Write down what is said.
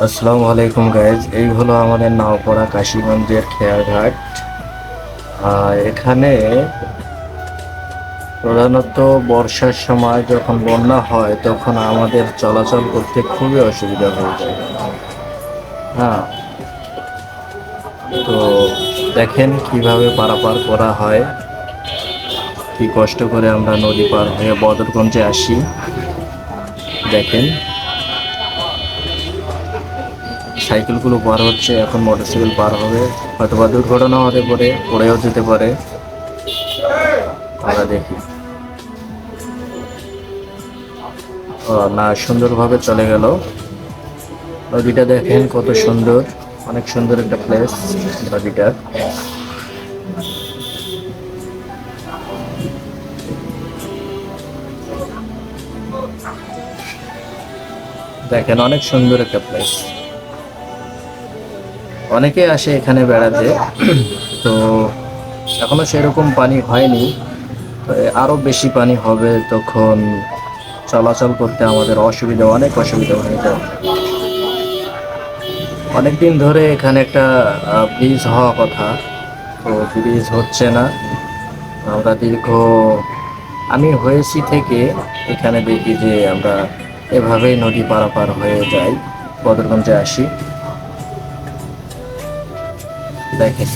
আসসালামু আলাইকুম গাইজ এই হলো আমাদের নাওপাড়া কাশীগঞ্জের খেয়াঘাট। আর এখানে প্রধানত বর্ষার সময় যখন বন্যা হয়, তখন আমাদের চলাচল করতে খুবই অসুবিধা হয়ে যায়। হ্যাঁ। তো দেখেন কীভাবে পারাপার করা হয়, কি কষ্ট করে আমরা নদী পার হয়ে বদরগঞ্জে আসি। দেখেন। সাইকেলগুলো পার হচ্ছে, এখন মোটরসাইকেল পার হবে। হয়তো বা দুর্ঘটনা হতে পারে, পড়েও যেতে পারে। আমরা দেখি। না, সুন্দরভাবে চলে গেল। নদীটা দেখেন কত সুন্দর। অনেক সুন্দর একটা প্লেস নদীটা। দেখেন, অনেক সুন্দর একটা প্লেস অনেকে আসে এখানে বেড়াতে। তো এখনও সেরকম পানি হয়নি। তো আরও বেশি পানি হবে তখন চলাচল করতে আমাদের অসুবিধা, অনেক অসুবিধা হয়ে যায় অনেকদিন ধরে এখানে একটা ব্রিজ হওয়া কথা। তো ব্রিজ হচ্ছে না। আমরা দীর্ঘ, আমি হয়েছি থেকে এখানে দেখি যে আমরা এভাবেই নদী পারাপার হয়ে যাই, বদরগঞ্জে আসি। দেখেন